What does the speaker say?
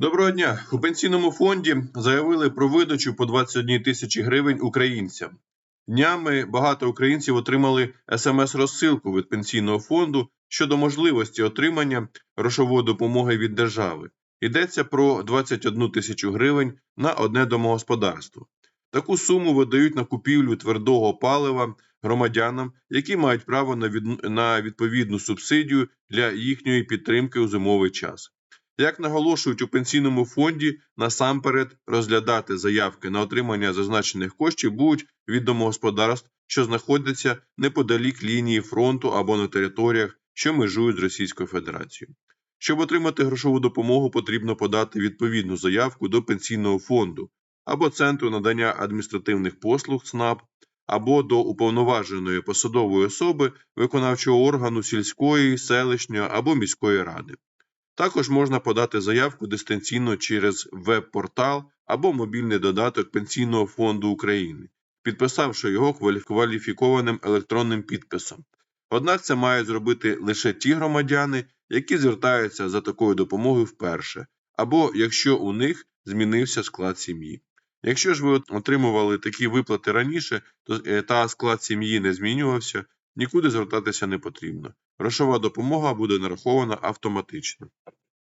Доброго дня. У пенсійному фонді заявили про видачу по 21 тисячі гривень українцям. Днями багато українців отримали смс-розсилку від пенсійного фонду щодо можливості отримання грошової допомоги від держави. Йдеться про 21 тисячу гривень на одне домогосподарство. Таку суму видають на купівлю твердого палива громадянам, які мають право на, від... на відповідну субсидію для їхньої підтримки у зимовий час. Як наголошують у пенсійному фонді, насамперед розглядати заявки на отримання зазначених коштів будуть від домогосподарств, що знаходяться неподалік лінії фронту або на територіях, що межують з Російською Федерацією. Щоб отримати грошову допомогу, потрібно подати відповідну заявку до пенсійного фонду або Центру надання адміністративних послуг ЦНАП, або до уповноваженої посадової особи виконавчого органу сільської, селищної або міської ради. Також можна подати заявку дистанційно через веб-портал або мобільний додаток Пенсійного фонду України, підписавши його кваліфікованим електронним підписом. Однак це мають зробити лише ті громадяни, які звертаються за такою допомогою вперше, або якщо у них змінився склад сім'ї. Якщо ж ви отримували такі виплати раніше, то е, та склад сім'ї не змінювався, нікуди звертатися не потрібно. Грошова допомога буде нарахована автоматично.